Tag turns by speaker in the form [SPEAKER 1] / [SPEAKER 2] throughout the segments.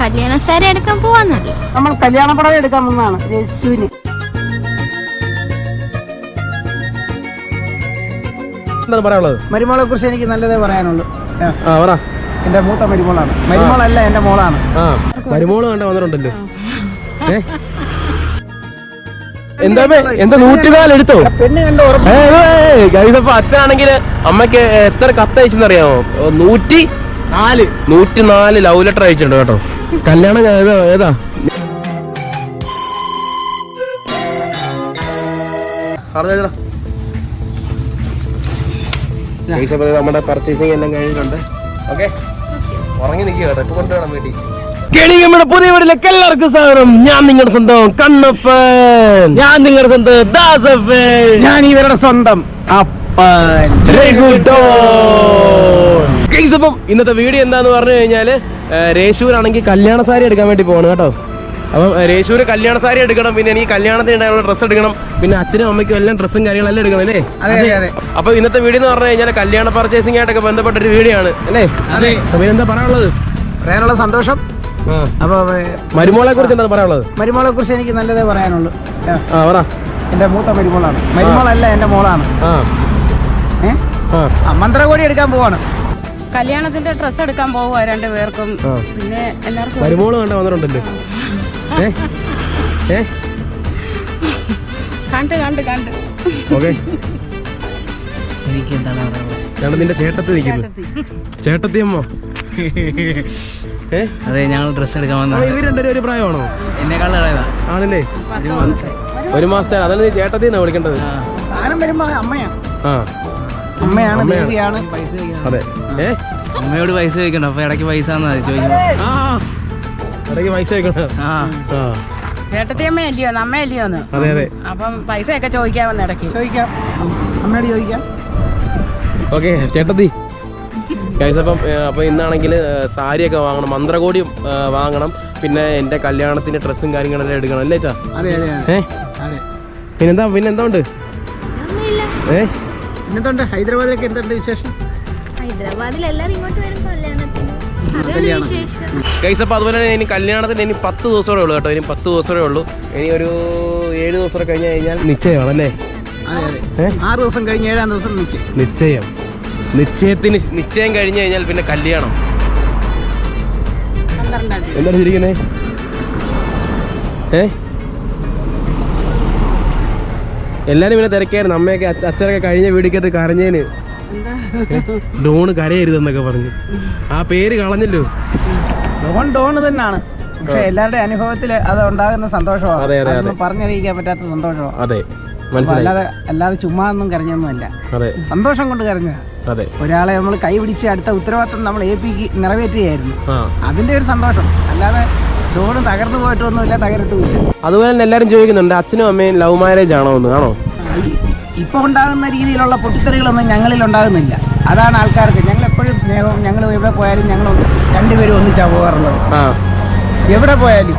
[SPEAKER 1] കല്യാണ സാരി എടുക്കാൻ പോവാന്നല്ലോ
[SPEAKER 2] നമ്മൾ കല്യാണ പടം എടുക്കാൻ വന്നതാണ്
[SPEAKER 3] യേശുവിന്.
[SPEAKER 2] മരുമോളെ കുറിച്ച് എനിക്ക് നല്ലതേ പറയാനുള്ളൂ. എന്റെ മൂത്ത മരുമോളാണ്. മരുമോളല്ല എന്റെ മോളാണ്.
[SPEAKER 3] മരുമോൾ കണ്ട വന്നിട്ടുണ്ടല്ലോ? എന്താ? എന്താ നൂറ്റിനാല് എടുത്തോ? ഗൈസപ്പോ അച്ഛനാണെങ്കിൽ അമ്മയ്ക്ക് എത്ര കത്ത് അയച്ചെന്നറിയാമോ നൂറ്റി
[SPEAKER 2] നാല്.
[SPEAKER 3] നൂറ്റി നാല് ലവ് ലെറ്റർ അയച്ചിട്ടുണ്ട് കേട്ടോ. കല്യാണം ഏതാ ഏതാ? നമ്മുടെ പർച്ചേസിംഗ് എല്ലാം കഴിഞ്ഞിട്ടുണ്ട്. ഓക്കെ ഉറങ്ങി നിൽക്കുക കേട്ടോ. ഇപ്പൊ കൊണ്ടുവേണം വീട്ടിൽ കെണിയമ്മയുടെ പുതിയ വീട്ടിലേക്ക് എല്ലാവർക്കും സ്വാഗതം. ഞാൻ നിങ്ങളുടെ സ്വന്തം കണ്ണപ്പൻ.
[SPEAKER 2] ഞാൻ നിങ്ങളുടെ സ്വന്തം ദാസപ്പൻ. ഞാൻ ഇവരുടെ സ്വന്തം അപ്പൻ.
[SPEAKER 3] അപ്പം ഇന്നത്തെ വീഡിയോ എന്താന്ന് പറഞ്ഞു കഴിഞ്ഞാൽ രേശൂരാണെങ്കിൽ കല്യാണ സാരി എടുക്കാൻ വേണ്ടി പോകണം കേട്ടോ. അപ്പം രേശൂര് കല്യാണ സാരി എടുക്കണം പിന്നെ എനിക്ക് കല്യാണത്തിന് ഉണ്ടായുള്ള ഡ്രസ്സ് എടുക്കണം പിന്നെ അച്ഛനും അമ്മയ്ക്കും എല്ലാം ഡ്രസ്സും കാര്യങ്ങളെല്ലാം എടുക്കണം അല്ലേ? അപ്പൊ ഇന്നത്തെ വീഡിയോ എന്ന് പറഞ്ഞു കഴിഞ്ഞാൽ കല്യാണ പർച്ചേസിംഗ് ആയിട്ടൊക്കെ ബന്ധപ്പെട്ട ഒരു വീഡിയോ ആണ് അല്ലേ? അപ്പൊ എന്താ പറയാനുള്ളത്?
[SPEAKER 2] പറയാനുള്ള സന്തോഷം. അപ്പൊ
[SPEAKER 3] മരുമോളെ കുറിച്ച് എന്താ പറയാനുള്ളത്?
[SPEAKER 2] മരുമോളെ കുറിച്ച് എനിക്ക് നല്ലതേ പറയാനുള്ളൂ. എന്റെ മൂത്ത മരുമോളാണ്. മരുമോളല്ല എന്റെ മോളാണ്. മന്ത്രകോടി എടുക്കാൻ പോവാണ്.
[SPEAKER 4] കല്യാണത്തിന്റെ ഡ്രസ് എടുക്കാൻ പോവുക രണ്ടു
[SPEAKER 3] പേർക്കും.
[SPEAKER 4] പിന്നെ എല്ലാവർക്കും
[SPEAKER 3] മരുമോൾ കണ്ട വന്നിട്ടുണ്ടല്ലോ? ഏ?
[SPEAKER 4] കണ്ട് കണ്ട് കണ്ട്.
[SPEAKER 3] ഓക്കെ.
[SPEAKER 2] എനിക്ക് എന്താണ്
[SPEAKER 3] നിന്റെ ചേട്ടത്തി നിൽക്കുന്നു. ചേട്ടത്തി. അമ്മ. ഏ?
[SPEAKER 5] അതെ ഞങ്ങൾ ഡ്രസ്സ് എടുക്കാൻ
[SPEAKER 3] ഇവർ രണ്ടുപേരും ഒരു പ്രായമാണോ?
[SPEAKER 5] എന്നെക്കാൾ
[SPEAKER 3] ആണല്ലേ? ഒരു മാസത്തെ അതല്ലേ ചേട്ടത്തി എന്നാ വിളിക്കേണ്ടത്. ആ.
[SPEAKER 2] അമ്മയാണ്. ദേവിയാണ്
[SPEAKER 5] പൈസ ചോദിക്കണം.
[SPEAKER 3] അതെ ഏ?
[SPEAKER 5] അമ്മയോട് പൈസ ചോദിക്കണ്ട അപ്പൊ ഇടയ്ക്ക് പൈസ ചോദിക്കണം
[SPEAKER 3] ആ. ഇടയ്ക്ക് പൈസ വെക്കണം
[SPEAKER 5] ആ.
[SPEAKER 3] ആ.
[SPEAKER 4] ചേട്ടത്തിയമ്മ അല്ലയോ? നമ്മ അല്ലയോന്ന്
[SPEAKER 3] അതെ അതെ.
[SPEAKER 4] അപ്പം പൈസയൊക്കെ ചോദിക്കാമെന്ന് ഇടയ്ക്ക്.
[SPEAKER 2] ചോദിക്കാം. അമ്മയോട് ചോദിക്കാം.
[SPEAKER 3] ഓക്കെ ചേട്ടത്തി. ഗൈസ് അപ്പം അപ്പോൾ അപ്പൊ ഇന്നാണെങ്കിൽ സാരിയൊക്കെ വാങ്ങണം മന്ത്രകോടിയും വാങ്ങണം. പിന്നെ എന്റെ കല്യാണത്തിന്റെ ഡ്രസ്സും കാര്യങ്ങളെല്ലാം എടുക്കണം അല്ലേ ചാ
[SPEAKER 2] അതെ അതെ അതെ.
[SPEAKER 3] ഏ?
[SPEAKER 2] അതെ.
[SPEAKER 3] പിന്നെന്താ പിന്നെന്താ ഉണ്ട്?
[SPEAKER 1] ഒന്നുമില്ല
[SPEAKER 3] ഏ?
[SPEAKER 2] എന്തുണ്ട് ഹൈദരാബാദിലൊക്കെ എന്തുണ്ട് വിശേഷം?
[SPEAKER 1] ഹൈദരാബാദിൽ എല്ലാവരും ഇങ്ങോട്ട് വരും കല്യാണത്തിന്. അതാണ് വിശേഷം.
[SPEAKER 3] ഗൈസ് അപ്പോൾ അതുപോലെ തന്നെ ഇനി കല്യാണത്തിന് ഇനി പത്ത് ദിവസമേ ഉള്ളൂ കേട്ടോ. ഇനി പത്ത് ദിവസമേ ഉള്ളൂ. ഇനി ഒരു ഏഴ് ദിവസം കഴിഞ്ഞ് കഴിഞ്ഞാൽ നിശ്ചയമാണല്ലേ?
[SPEAKER 2] ആറ് ദിവസം കഴിഞ്ഞ് ഏഴാം ദിവസം നിശ്ചയം.
[SPEAKER 3] നിശ്ചയം. നിശ്ചയത്തിന് നിശ്ചയം കഴിഞ്ഞ് കഴിഞ്ഞാൽ പിന്നെ കല്യാണം. എന്താണ് ചിരിക്കുന്നേ ഏ? എല്ലാരും പിന്നെ തിരക്കായിരുന്നു അമ്മയൊക്കെ അച്ഛ- അച്ഛനൊക്കെ കഴിഞ്ഞ വീടിക്കത്ത് കരഞ്ഞേന്. ഡോണ് കരയരുതെന്നൊക്കെ പറഞ്ഞു. ആ പേര് കളഞ്ഞല്ലോ.
[SPEAKER 2] ഡോൺ ഡോൺ തന്നെയാണ്. പക്ഷെ എല്ലാവരുടെ അനുഭവത്തിൽ അത് ഉണ്ടാകുന്ന സന്തോഷമാണ്.
[SPEAKER 3] അതെ, അതെ,
[SPEAKER 2] അതൊന്നും പറഞ്ഞറിയിക്കാൻ പറ്റാത്ത സന്തോഷമാണ്.
[SPEAKER 3] അതെ
[SPEAKER 2] അല്ലാതെ അല്ലാതെ ചുമ്മാ ഒന്നും കരഞ്ഞൊന്നുമല്ല.
[SPEAKER 3] അതെ.
[SPEAKER 2] സന്തോഷം കൊണ്ട് കരഞ്ഞ.
[SPEAKER 3] അതെ.
[SPEAKER 2] ഒരാളെ നമ്മൾ കൈ പിടിച്ച് അടുത്ത ഉത്തരവാദിത്തം നമ്മൾ ഏൽപ്പിക്ക് നിറവേറ്റുകയായിരുന്നു. അതിന്റെ ഒരു സന്തോഷം. അല്ലാതെ ഡോണ് തകർന്നു പോയിട്ടൊന്നുമില്ല തകരത്തുമില്ല
[SPEAKER 3] അതുപോലെ തന്നെ എല്ലാരും ചോദിക്കുന്നുണ്ട് അച്ഛനും അമ്മയും ലവ് മാരേജ് ആണോ എന്ന് ആണോ?
[SPEAKER 2] ഇപ്പൊ ഉണ്ടാകുന്ന രീതിയിലുള്ള പൊട്ടിത്തെറികളൊന്നും ഞങ്ങളിൽ ഉണ്ടാകുന്നില്ല. അതാണ് ആൾക്കാർക്ക് ഞങ്ങൾ എപ്പോഴും സ്നേഹവും ഞങ്ങൾ എവിടെ പോയാലും ഞങ്ങൾ രണ്ടുപേരും ഒന്നിച്ചാ പോകാറുള്ളത്.
[SPEAKER 3] ആ.
[SPEAKER 2] എവിടെ പോയാലും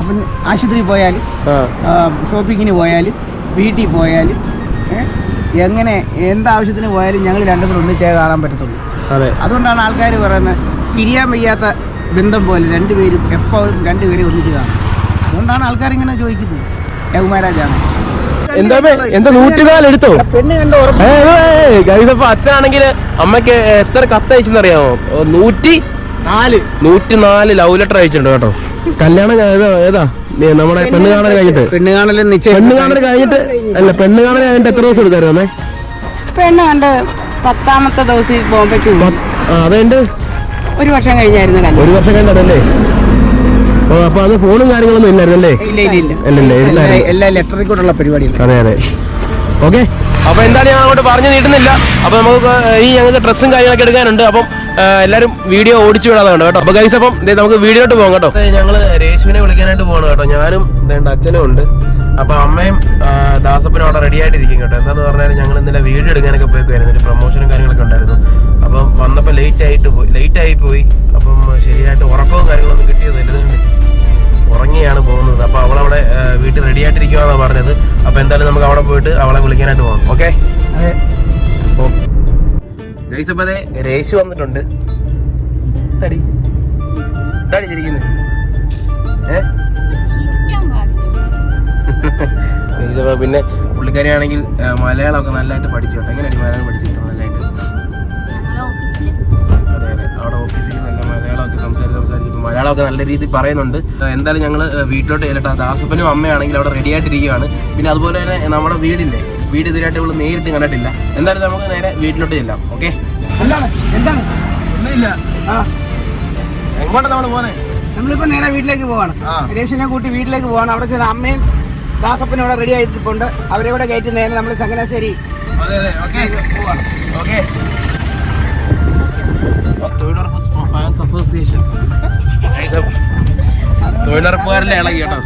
[SPEAKER 2] അപ്പം ആശുപത്രി പോയാലും
[SPEAKER 3] ആ.
[SPEAKER 2] ആ, ഷോപ്പിങ്ങിന് പോയാലും വീട്ടിൽ പോയാലും ഏ, എങ്ങനെ എന്താവശ്യത്തിന് പോയാലും ഞങ്ങൾ രണ്ടുപേരും ഒന്നിച്ചേ കാണാൻ പറ്റത്തുള്ളൂ.
[SPEAKER 3] അതെ.
[SPEAKER 2] അതുകൊണ്ടാണ് ആൾക്കാർ പറയുന്നത് പിരിയാൻ വയ്യാത്ത ബന്ധം പോലെ രണ്ടുപേരും എപ്പോഴും രണ്ടുപേരും ഒന്നിച്ച് കാണും? അതുകൊണ്ടാണ് ആൾക്കാർ ഇങ്ങനെ ചോദിക്കുന്നത്. രഘുമാരാജാണ്
[SPEAKER 3] എന്താ? എന്താ നൂറ്റിനാല് എടുത്തോ?
[SPEAKER 2] പെണ്ണ് കണ്ടോ ഉറപ്പ്
[SPEAKER 3] ഗൈസ് അപ്പൊ അച്ഛനാണെങ്കിൽ അമ്മയ്ക്ക് എത്ര കത്ത് അയച്ചെന്നറിയാമോ? നൂറ്റി
[SPEAKER 2] നാല്.
[SPEAKER 3] നൂറ്റി നാല് ലവ് ലെറ്റർ അയച്ചിട്ടുണ്ട് കേട്ടോ. കല്യാണം ഏതാ നമ്മുടെ പെണ്ണ് കാണൽ കഴിഞ്ഞിട്ട്.
[SPEAKER 2] പെണ്ണ് കാണൽ നിശ്ചയം.
[SPEAKER 3] പെണ്ണ് കാണൽ കഴിഞ്ഞിട്ട് അല്ല പെണ്ണ് കാണൽ കഴിഞ്ഞിട്ട് എത്ര ദിവസം എടുത്തായിരുന്നു അമ്മേ?
[SPEAKER 4] പെണ്ണ് കണ്ട് പത്താമത്തെ ദിവസം ബോംബെക്ക്
[SPEAKER 3] അതുണ്ട്
[SPEAKER 4] ഒരു വർഷം കഴിഞ്ഞായിരുന്നു
[SPEAKER 3] ഒരു വർഷം കഴിഞ്ഞല്ലേ ഓ അപ്പൊ അത് ഫോണും കാര്യങ്ങളൊന്നും ഇല്ലായിരുന്നല്ലേ?
[SPEAKER 2] എല്ലാ- ലെറ്ററിൽ കൂടെയുള്ള പരിപാടി
[SPEAKER 3] അതെ അതെ. ഓക്കെ അപ്പൊ എന്താണ് ഞാൻ അങ്ങോട്ട് പറഞ്ഞു നീട്ടുന്നില്ല. അപ്പൊ നമുക്ക് ഇനി ഞങ്ങൾക്ക് ഡ്രസ്സും കാര്യങ്ങളൊക്കെ എടുക്കാനുണ്ട്. അപ്പം എല്ലാരും വീഡിയോ ഓടിച്ചു വിടാതെ കേട്ടോ? അപ്പൊ ഗൈസ് അപ്പം ദേ നമുക്ക് വീഡിയോട്ട് പോകാം കേട്ടോ. ഞങ്ങൾ രേശുവിനെ വിളിക്കാനായിട്ട് പോകണം കേട്ടോ. ഞാനും വേണ്ട അച്ഛനും ഉണ്ട്. അപ്പൊ അമ്മയും ദാസപ്പനും അവിടെ റെഡി ആയിട്ടിരിക്കും കേട്ടോ. എന്താന്ന് പറഞ്ഞാൽ ഞങ്ങൾ ഇന്നലെ വീഡിയോ എടുക്കാനൊക്കെ പോയി പ്രൊമോഷനും കാര്യങ്ങളൊക്കെ ഉണ്ടായിരുന്നു. അപ്പം വന്നപ്പോൾ ലേറ്റ് ആയിട്ട് പോയി ലേറ്റ് ആയി പോയി. അപ്പം ശരിയായിട്ട് ഉറക്കവും കാര്യങ്ങളൊന്നും കിട്ടിയതില്ല ഇതുകൊണ്ട് ഉറങ്ങിയാണ് പോകുന്നത്. അപ്പോൾ അവളവിടെ വീട്ടിൽ റെഡി ആയിട്ടിരിക്കുവാന്നാണ് പറഞ്ഞത്. അപ്പോൾ എന്തായാലും നമുക്ക് അവിടെ പോയിട്ട് അവളെ വിളിക്കാനായിട്ട് പോകാം ഓക്കെ ഗൈസ് അപ്പൊ അതെ രേശു വന്നിട്ടുണ്ട്. തടി. തടി ചിരിക്കുന്നത് ഏഹ്
[SPEAKER 1] ചിരിക്കാൻ പാടില്ല.
[SPEAKER 3] ഇതിപ്പോ പിന്നെ പുള്ളിക്കാരിയാണെങ്കിൽ മലയാളമൊക്കെ നല്ലതായിട്ട് പഠിച്ചോട്ടെ. എങ്ങനെയാണ് മലയാളം പഠിച്ചിട്ട് മലയാളമൊക്കെ നല്ല രീതിയിൽ പറയുന്നുണ്ട്. എന്തായാലും ഞങ്ങൾ വീട്ടിലോട്ട് ചെല്ലട്ടെ. ദാസപ്പനും അമ്മയാണെങ്കിൽ അവിടെ റെഡി ആയിട്ടിരിക്കുകയാണ്. പിന്നെ അതുപോലെ തന്നെ നമ്മുടെ വീടില്ലേ? വീട് ഇതിനായിട്ട് ഇവൾ നേരിട്ട് കണ്ടിട്ടില്ല. എന്തായാലും നമുക്ക് നേരെ വീട്ടിലോട്ട് ചെല്ലാം. ഓക്കെ? ഒന്നുമില്ല. നമ്മൾ
[SPEAKER 2] നമ്മളിപ്പോ നേരെ വീട്ടിലേക്ക് പോവാണ്. രേഷിനെ കൂട്ടി വീട്ടിലേക്ക് പോവാണ്. അവിടെ ചെന്ന അമ്മയും ദാസപ്പനും അവിടെ റെഡി ആയിട്ടുണ്ട്. അവരെ കൂടെ കയറ്റി നേരെ നമ്മൾ ചങ്ങനാശ്ശേരി
[SPEAKER 3] അതെ അതെ. ഓക്കെ. ഓക്കെ. തൊഴിലുറപ്പ് ഫാൻസ് അസോസിയേഷൻ. തൊഴിലുറപ്പുകാരെല്ലാം ഇളകി കേട്ടോ.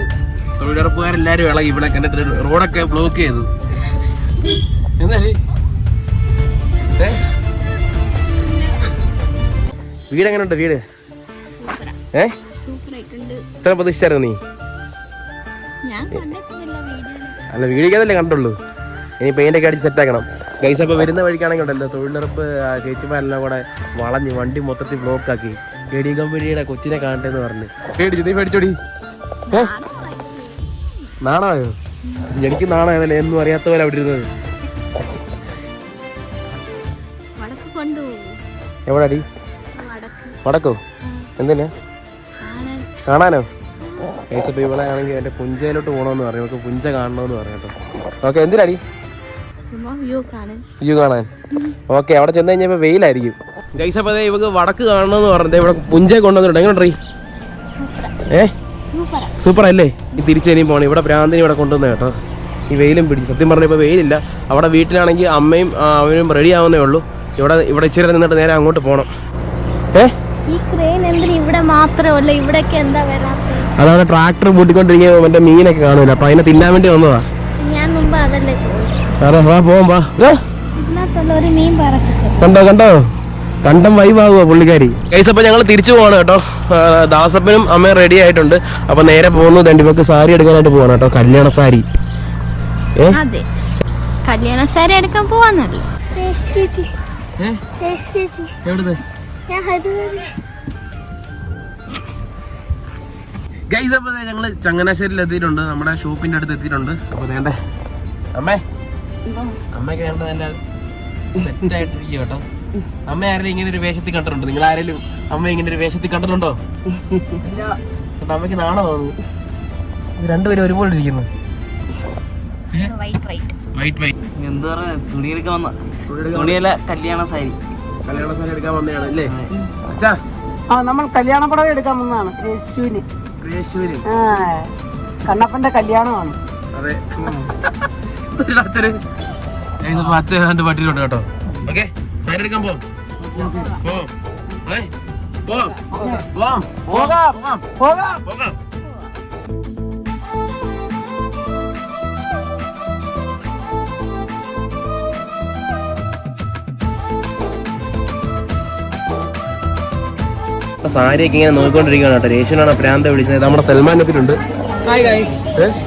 [SPEAKER 3] തൊഴിലുറപ്പുകാരെല്ലാരും ഇളകി. ഇവിടെ കണ്ടിട്ട് റോഡൊക്കെ ബ്ലോക്ക് ചെയ്തു. വീട് ഏ? വീട് എങ്ങനെയുണ്ട് വീട്? ഏ? ഇത്ര പ്രതീക്ഷിച്ചായിരുന്നു നീ? അല്ല വീടിക്കതല്ലേ കണ്ടുള്ളൂ. ഇനി പെയിന്റ് ഒക്കെ അടിച്ച് സെറ്റാക്കണം ഗൈസ് അപ്പോൾ വരുന്ന വഴിക്കാണെങ്കിൽ ഉണ്ടല്ലോ തൊഴിലുറപ്പ് ചേച്ചിമാരെല്ലാം കൂടെ വളഞ്ഞ് വണ്ടി മൊത്തത്തിൽ ബ്ലോക്ക് ഡി കമ്പനിയുടെ കൊച്ചിനെ കാണട്ടെന്ന് പറഞ്ഞു. പേടിച്ചു നീ പേടിച്ചോടി. നാണായോ എനിക്ക് നാണായതല്ലേ എന്നും അറിയാത്ത പോലെ അവിടെ ഇരുന്നത്. എവിടാടി?
[SPEAKER 1] വടക്ക്.
[SPEAKER 3] എന്തിനാ? കാണാനോ? ഏച്ചപ്പ ആണെങ്കിൽ എന്റെ പുഞ്ചയിലോട്ട് പോകണമെന്ന് പറയും. നമുക്ക് പുഞ്ച കാണണമെന്ന് പറയാം കേട്ടോ. ഓക്കെ എന്തിനാടി?
[SPEAKER 1] വ്യൂ കാണാൻ.
[SPEAKER 3] ഓക്കെ അവിടെ ചെന്ന് കഴിഞ്ഞപ്പോ വെയിലായിരിക്കും. ഗൈസ് ഇവക്ക് വടക്ക് കാണണമെന്ന് പറഞ്ഞത് ഇവിടെ പുഞ്ചയെ കൊണ്ടുവന്നിട്ടുണ്ട്. എങ്ങനെ ഏ? സൂപ്പർ അല്ലേ തിരിച്ചു ഇനിയും പോകണം ഇവിടെ ഭ്രാന്തിനി ഇവിടെ കൊണ്ടുവന്ന കേട്ടോ. ഈ വെയിലും പിടിച്ചു. സത്യം പറഞ്ഞ ഇപ്പോൾ വെയിലില്ല. അവിടെ വീട്ടിലാണെങ്കിൽ അമ്മയും അവനും റെഡി ആവുന്നേ ഉള്ളൂ. ഇവിടെ ഇവിടെ ഇച്ചിരി നിന്നിട്ട് നേരെ അങ്ങോട്ട് പോണം. ഏ?
[SPEAKER 1] ഈ ക്രെയിൻ എന്തിനാ ഇവിടെ ഇവിടേക്ക് എന്താ
[SPEAKER 3] അതവിടെ ട്രാക്ടർ പൂട്ടിക്കൊണ്ടിരിക്കുമ്പോൾ മറ്റേ മീനൊക്കെ കാണൂല? അപ്പൊ അതിനെ തിന്നാൻ വേണ്ടി വന്നതാ.
[SPEAKER 1] ഞാൻ മുമ്പ് അതല്ലേ ചോദിച്ചു
[SPEAKER 3] അതെ വാ പോവാം വാ. കണ്ടോ കണ്ടോ? കണ്ടം വൈവാകുക പുള്ളിക്കാരി. ഗൈസ് അപ്പോൾ ഞങ്ങൾ തിരിച്ചു പോവാണ് കേട്ടോ. ദാസപ്പനും അമ്മയും റെഡി ആയിട്ടുണ്ട്. അപ്പൊ നേരെ പോകുന്നു ദണ്ടിവക്ക് സാരി എടുക്കാനായിട്ട് പോവാണ് കേട്ടോ. കല്യാണ സാരി. ഏ?
[SPEAKER 1] അതെ. കല്യാണ സാരി എടുക്കാൻ പോവാന്നല്ലേ?
[SPEAKER 3] ഗൈസ് അപ്പൊ ഞങ്ങൾ ചങ്ങനാശ്ശേരിയിൽ എത്തിയിട്ടുണ്ട്. നമ്മുടെ ഷോപ്പിന്റെ അടുത്ത് എത്തിയിട്ടുണ്ട്. അപ്പൊ വേണ്ടേ അമ്മേ. അമ്മ സെറ്റ് ആയിട്ടിരിക്കും കേട്ടോ. അമ്മ ആരെങ്കിലും ഇങ്ങനെ ഒരു വേഷത്തിൽ കണ്ടിട്ടുണ്ടോ? നിങ്ങൾ ആരെങ്കിലും അമ്മ ഇങ്ങനെ ഒരു വേഷത്തിൽ കണ്ടിട്ടുണ്ടോ? അമ്മയ്ക്ക് നാണോ തോന്നുന്നു? രണ്ടുപേരും ഒരുപോലെ ഇരിക്കുന്നു.
[SPEAKER 1] വൈറ്റ് വൈറ്റ്
[SPEAKER 5] എന്താ പറയാ തുണി എടുക്കാൻ വന്ന തുണിയല്ല കല്യാണ സാരി.
[SPEAKER 3] കല്യാണ സാരി എടുക്കാൻ വന്നതാണ് അല്ലേ അച്ഛാ.
[SPEAKER 2] ആ നമ്മൾ കല്യാണ പടം എടുക്കാൻ വന്നതാണ്. യേശുവിന്
[SPEAKER 3] യേശുവിന്
[SPEAKER 2] ആ കണ്ണപ്പന്റെ കല്യാണമാണ്.
[SPEAKER 3] അതെ. അച്ഛന് അച്ഛൻ ഏതാണ്ട് പട്ടിയിലുണ്ട് കേട്ടോ. ഓക്കെ എടുക്കാൻ പോ. പോ. ഏ? പോ. പോവാം
[SPEAKER 2] പോകാം.
[SPEAKER 3] പോവാം
[SPEAKER 2] പോകാം.
[SPEAKER 3] പോകാം. സാരിയൊക്കെ ഇങ്ങനെ നോക്കിക്കൊണ്ടിരിക്കുകയാണ് കേട്ടോ. രേഷനാണ് പ്രാന്ത വിളിച്ചത്. നമ്മുടെ സൽമാൻ എത്തിയിട്ടുണ്ട്.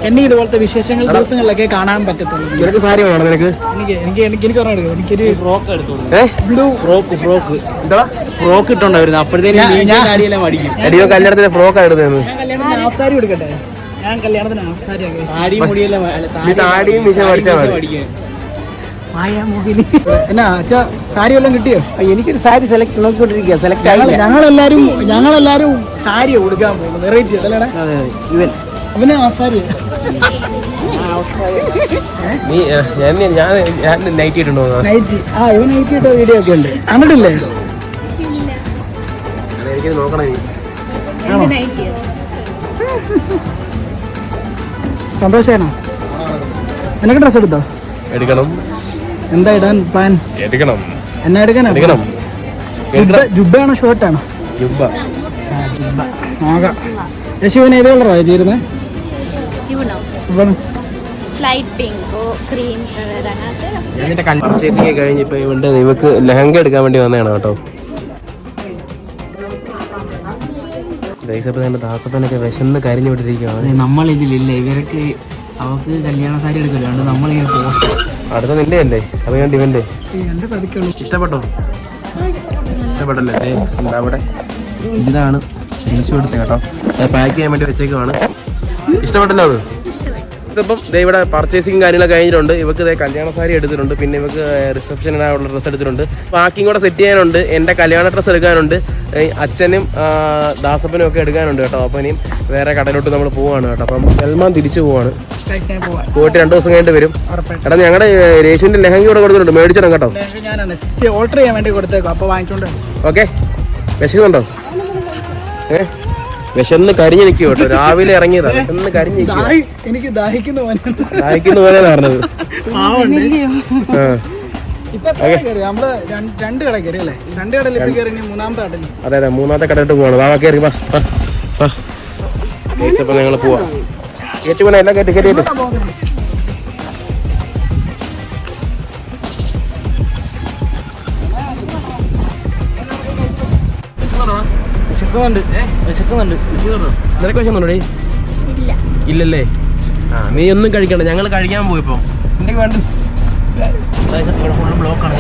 [SPEAKER 2] എന്നെ ഇതുപോലത്തെ വിശേഷങ്ങൾ ദിവസങ്ങളിലൊക്കെ കാണാൻ പറ്റത്തുള്ളൂ.
[SPEAKER 3] നിനക്ക് സാരി വേണം നിനക്ക്?
[SPEAKER 2] എനിക്ക് എനിക്ക് എനിക്ക് എനിക്ക് പറഞ്ഞത് എനിക്കൊരു
[SPEAKER 5] ഫ്രോക്ക് എടുത്തോളൂ.
[SPEAKER 2] ബ്ലൂ.
[SPEAKER 5] Frock frock.
[SPEAKER 3] എന്താ
[SPEAKER 5] ഫ്രോക്ക് ഇട്ടുണ്ടായിരുന്നു അപ്പോഴത്തേക്കും ഞാൻ അടിയെല്ലാം അടിക്കും
[SPEAKER 3] അടിയോ കല്യാണത്തിന് ഫ്രോക്ക് എടുത്തത്
[SPEAKER 2] ഞാൻ കല്യാണത്തിന് ഹാഫ് സാരി കൊടുക്കട്ടെ ഞാൻ കല്യാണത്തിന്
[SPEAKER 5] അല്ല,
[SPEAKER 3] താടിയും മീശ പഠിച്ചാൽ മതി.
[SPEAKER 2] എന്നാ അച്ഛാ സാരി വല്ലതും കിട്ടിയോ? എനിക്കൊരു സാരി സെലക്ട് നോക്കിക്കൊണ്ടിരിക്കുക സെലക്ട് ഞങ്ങളെല്ലാരും ഞങ്ങളെല്ലാരും സാരി കൊടുക്കാൻ പോകുന്നു വെറൈറ്റി
[SPEAKER 5] അതെ. ഇവൻ
[SPEAKER 2] അവന് ഹാഫ് സാരി
[SPEAKER 3] നീ ഞാൻ ഞാൻ ഞാൻ നൈറ്റ് ഇട്ടുണ്ടോ
[SPEAKER 2] നൈറ്റ് ആ ഇവൻ നൈറ്റ് ഇട്ട വീഡിയോ ഒക്കെ ഉണ്ട്. കണ്ടിട്ടില്ലേ?
[SPEAKER 3] എനിക്ക് നോക്കണേ. നീ
[SPEAKER 1] എന്ത് നൈറ്റിയോ
[SPEAKER 2] സന്തോഷാണോ നിനക്ക് ഡ്രസ് എടുത്തോ?
[SPEAKER 3] എടുക്കണം.
[SPEAKER 2] എന്താ ഇടാൻ പ്ലാൻ
[SPEAKER 3] എടുക്കണം.
[SPEAKER 2] എന്നാ എടുക്കാനാ?
[SPEAKER 3] എടുക്കണം.
[SPEAKER 2] ജുബ്ബ ജുബ്ബയാണോ ഷർട്ടാണോ?
[SPEAKER 3] ജുബ്ബ
[SPEAKER 2] നോക്കാം. യശുവിന് ഏത് കളറാണ് ചേരുന്നത്
[SPEAKER 1] ഇവിടോ
[SPEAKER 2] ഇപ്പം
[SPEAKER 1] ലൈറ്റ് പിങ്കോ ക്രീം കളർ അങ്ങനത്തെ.
[SPEAKER 3] പർച്ചേസിംഗ് കഴിഞ്ഞ് ഇപ്പൊ ഇവന്റെ ഇവക്ക് ലെഹങ്ക എടുക്കാൻ വേണ്ടി വന്നതാണ് കേട്ടോ. ദാസപ്പനൊക്കെ വിശന്ന് കരിഞ്ഞു വിട്ടിരിക്കുകയാണ്
[SPEAKER 5] അതെ നമ്മളിതിലില്ല. ഇവർക്ക് അവക്ക് കല്യാണ സാരി എടുക്കല്ലോ അതുകൊണ്ട് നമ്മളിങ്ങനെ പോസ്റ്റ്
[SPEAKER 3] അടുത്ത നിന്റെ അല്ലേ അറിയാണ്ട് ഇവന്റെ. ഇഷ്ടപ്പെട്ടോ? ഇഷ്ടപ്പെട്ടല്ലേ അവിടെ. ഇതാണ് തിരിച്ചു കൊടുത്തേ കേട്ടോ. പാക്ക് ചെയ്യാൻ വേണ്ടി വെച്ചേക്കുവാണ്. ഇഷ്ടപ്പെട്ടല്ലോ അത്? ഇതിപ്പം ദേ ഇവിടെ പർച്ചേസിങ് കാര്യങ്ങളൊക്കെ കഴിഞ്ഞിട്ടുണ്ട്. ഇവക്ക് ദേ കല്യാണ സാരി എടുത്തിട്ടുണ്ട്. പിന്നെ ഇവക്ക് റിസപ്ഷനായുള്ള ഡ്രസ്സ് എടുത്തിട്ടുണ്ട്. പാക്കിംഗ് കൂടെ സെറ്റ് ചെയ്യാനുണ്ട്. എന്റെ കല്യാണ ഡ്രസ്സ് എടുക്കാനുണ്ട്. അച്ഛനും ദാസപ്പനും ഒക്കെ എടുക്കാനുണ്ട് കേട്ടോ. അപ്പം ഇനിയും വേറെ കടയിലോട്ട് നമ്മൾ പോവാണ് കേട്ടോ. അപ്പം സൽമാൻ തിരിച്ചു പോവാണ്. പോയിട്ട് രണ്ട് ദിവസം കഴിഞ്ഞിട്ട് വരും.
[SPEAKER 2] കേട്ടോ
[SPEAKER 3] എടാ ഞങ്ങളുടെ രേഷുവിന്റെ ലെഹങ്ക ഇവിടെ കൊടുത്തിട്ടുണ്ട്. മേടിച്ചിടും കേട്ടോ.
[SPEAKER 2] ഓർഡർ ചെയ്യാൻ വേണ്ടി കൊടുത്തേക്കും അപ്പോൾ വാങ്ങിച്ചോണ്ട്.
[SPEAKER 3] ഓക്കെ. വിശക്കുന്നുണ്ടോ? ഏ? വിശന്ന് കരിഞ്ഞ് നിൽക്കുക കേട്ടോ രാവിലെ ഇറങ്ങിയതാ. വിശന്ന് കരിഞ്ഞ്
[SPEAKER 2] എനിക്ക് ദാഹിക്കുന്ന പോലെ.
[SPEAKER 3] ദാഹിക്കുന്ന പോലെ പറഞ്ഞത്. അതെ അതെ മൂന്നാമത്തെ കടയിട്ട് പോവാണ്. വാ കയറി വാ വാ, ഞങ്ങൾ പോവാം. കയറ്റി പോണേ എല്ലാം കയറ്റി കയറ്റി
[SPEAKER 5] വിശക്കുന്നുണ്ട്. വിശക്കുന്നുണ്ട്.
[SPEAKER 3] നിനക്ക്
[SPEAKER 1] ഇല്ല.
[SPEAKER 3] ഇല്ലല്ലേ? ആ നീ ഒന്നും കഴിക്കണ്ട. ഞങ്ങൾ കഴിക്കാൻ പോയി ഇപ്പം. എന്തൊക്കെ വേണ്ട
[SPEAKER 5] ഇവിടെ ഫുള്ള് ബ്ലോക്കാണ്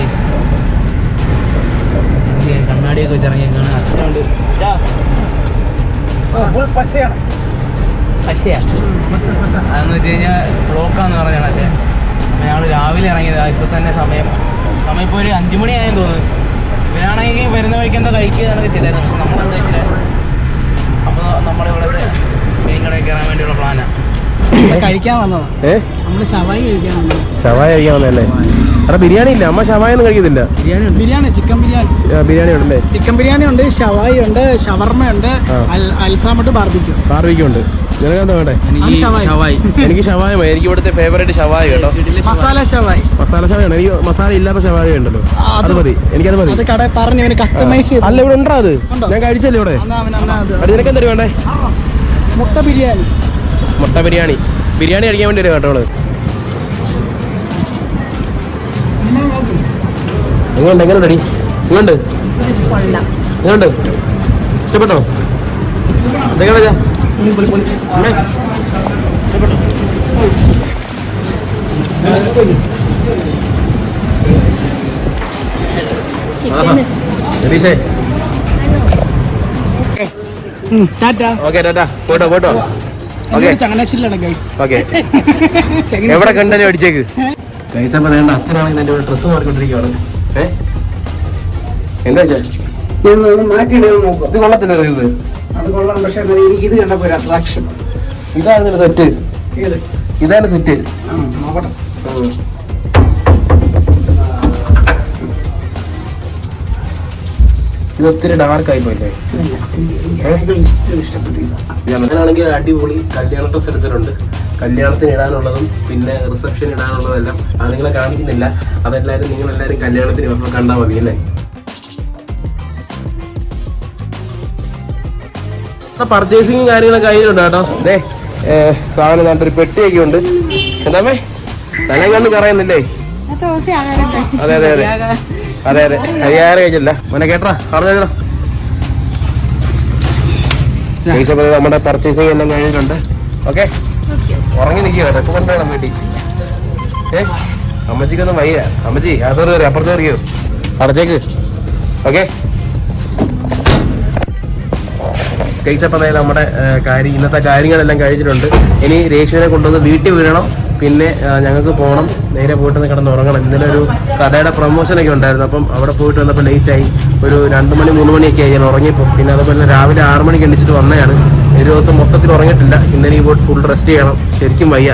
[SPEAKER 5] കണ്ണാടിയൊക്കെ കണ്ണാടിയൊക്കെ വെച്ചിറങ്ങിയേക്കാണ് അച്ഛനുണ്ട് അതെന്ന് വെച്ച് കഴിഞ്ഞാൽ ബ്ലോക്കാന്ന് പറഞ്ഞാണ് അച്ഛൻ ഞങ്ങൾ രാവിലെ ഇറങ്ങിയത്. ഇപ്പൊ തന്നെ സമയം. സമയം ഇപ്പോൾ ഒരു അഞ്ചു മണിയായെന്ന് തോന്നുന്നു. വരുന്ന വഴിക്ക് എന്താ കഴിക്കുക എന്നൊക്കെ ചെയ്തായിരുന്നു പക്ഷെ നമ്മളെന്താ വെച്ചില്ല അപ്പോൾ നമ്മളിവിടെ മീൻ കടയിൽ കയറാൻ വേണ്ടിയുള്ള പ്ലാനാണ്
[SPEAKER 2] കഴിക്കാൻ നമ്മൾ ഷവായി കഴിക്കാൻ വന്നത്.
[SPEAKER 3] ഷവായ കഴിക്കാൻ വന്നല്ലേ എടാ ബിരിയാണി ഇല്ല. അമ്മ ഷവായ ഒന്നും കഴിക്കത്തില്ല.
[SPEAKER 2] ബിരിയാണി ഉണ്ട്. ബിരിയാണി ചിക്കൻ ബിരിയാണി.
[SPEAKER 3] ബിരിയാണി ഉണ്ടല്ലേ
[SPEAKER 2] ചിക്കൻ ബിരിയാണി ഉണ്ട് ഷവായി ഉണ്ട് ഷവർമ ഉണ്ട്. അൽഫാം ഉണ്ട് ബാർബിക്യൂ
[SPEAKER 3] ബാർബിക്ക് ഉണ്ട്. വേണ്ടേ?
[SPEAKER 2] എനിക്ക് ഷവായി.
[SPEAKER 3] എനിക്ക് ഷവായ മതി. എനിക്ക് ഇവിടുത്തെ ഫേവറേറ്റ് ഷവായ കേട്ടോ.
[SPEAKER 2] മസാല ഷവായി.
[SPEAKER 3] മസാല ഷവായ എനിക്ക് മസാല ഇല്ലാത്ത ഷവായ ഉണ്ടല്ലോ.
[SPEAKER 2] അത്
[SPEAKER 3] മതി. എനിക്കത് മതി. അല്ല ഇവിടെ ഉണ്ടോ അത്? ഞാൻ കഴിച്ചല്ലേ ഇവിടെ?
[SPEAKER 2] അന്നാ അവന് അന്നാ അത്.
[SPEAKER 3] അത് നിനക്ക് എന്തൊരു വേണ്ടേ?
[SPEAKER 2] മുട്ട ബിരിയാണി.
[SPEAKER 3] മുട്ട ബിരിയാണി. ബിരിയാണി കഴിക്കാൻ വേണ്ടി വരും കേട്ടോ അവൾ. എങ്ങനെയുണ്ട് എങ്ങനെയുണ്ടടി എങ്ങനെയുണ്ട് എങ്ങനെയുണ്ട് ഇഷ്ടപ്പെട്ടോ?
[SPEAKER 1] ചിക്കൻ
[SPEAKER 3] രതീഷേ ഓക്കെ ടാറ്റാ. പോട്ടോ പോട്ടോ എവിടെ കണ്ടനെ അടിച്ചേക്ക്? ഗൈസ് അപ്പൊ വേണ്ട അച്ഛനാണെങ്കിൽ എന്റെ ഡ്രസ്സ് മാറിക്കൊണ്ടിരിക്കുകയാണ് ഏ? എന്താ
[SPEAKER 2] വെച്ചാൽ
[SPEAKER 3] ഇത് കൊള്ളത്തില്ല ഇത്.
[SPEAKER 2] അത് കൊള്ളാം പക്ഷെ എനിക്ക് ഇത് കണ്ടപ്പോ ഒരു അട്രാക്ഷൻ
[SPEAKER 3] ഇതാണ് സെറ്റ്
[SPEAKER 2] ഏത്?
[SPEAKER 3] ഇതാണ് സെറ്റ്
[SPEAKER 2] നോക്കട്ടെ.
[SPEAKER 3] ഇത് ഒത്തിരി ഡാർക്ക് ആയി പോയില്ലേ?
[SPEAKER 2] ഇഷ്ടപ്പെട്ടില്ല.
[SPEAKER 3] ഞാനാണെങ്കിൽ അടിപൊളി കല്യാണ ഡ്രസ് എടുത്തിട്ടുണ്ട്. കല്യാണത്തിന് ഇടാനുള്ളതും പിന്നെ റിസപ്ഷൻ ഇടാനുള്ളതെല്ലാം അത് നിങ്ങളെ കാണിക്കുന്നില്ല. അതെല്ലാവരും നിങ്ങളെല്ലാവരും കല്യാണത്തിന് കണ്ടാൽ മതി അല്ലേ? പർച്ചേസിങ് കാര്യങ്ങളൊക്കെ കയ്യിലുണ്ട് കേട്ടോ. അതെ സാധനം നല്ലൊരു പെട്ടിയൊക്കെ ഉണ്ട് എന്താമേ തലേ കണ്ണു കറയുന്നില്ലേ? അതെ അതെ അതെ. അതെ അതെ. അയ്യായിരം കഴിച്ചില്ല മോനെ കേട്ടാ പറഞ്ഞോ നമ്മുടെ പർച്ചേസിങ് എല്ലാം കഴിഞ്ഞിട്ടുണ്ട്. ഓക്കെ? ഉറങ്ങി നിൽക്കുക റെക്കമെൻഡ് വേണം വീട്ടിൽ ഏ? അമ്മച്ചിക്കൊന്നും വയ്യ. അമ്മച്ചി അതൊരു അപ്പുറത്ത് കയറിയോ അടച്ചേക്ക്. ഓക്കെ? കൈസ അപ്പം നമ്മുടെ ആ, കാര്യം ഇന്നത്തെ കാര്യങ്ങളെല്ലാം കഴിച്ചിട്ടുണ്ട് ഇനി രേഷുവിനെ കൊണ്ടുവന്ന് വീട്ടിൽ വീഴണം പിന്നെ ഞങ്ങൾക്ക് പോകണം നേരെ പോയിട്ട് കിടന്ന് ഉറങ്ങണം. ഇന്നലെ ഒരു കഥയുടെ പ്രൊമോഷനൊക്കെ ഉണ്ടായിരുന്നു. അപ്പം അവിടെ പോയിട്ട് വന്നപ്പോൾ ലേറ്റായി ഒരു രണ്ട് മണി മൂന്ന് മണിയൊക്കെ ആയി. ഞാൻ ഉറങ്ങിയപ്പോൾ. പിന്നെ അതുപോലെ രാവിലെ ആറ് മണിക്ക് എണ്ണിച്ചിട്ട് വന്നതാണ്. ഒരു ദിവസം മൊത്തത്തിൽ ഉറങ്ങിയിട്ടില്ല. ഇന്നലെ ഈ പോയിട്ട് ഫുൾ റെസ്റ്റ് ചെയ്യണം. ശരിക്കും വയ്യ.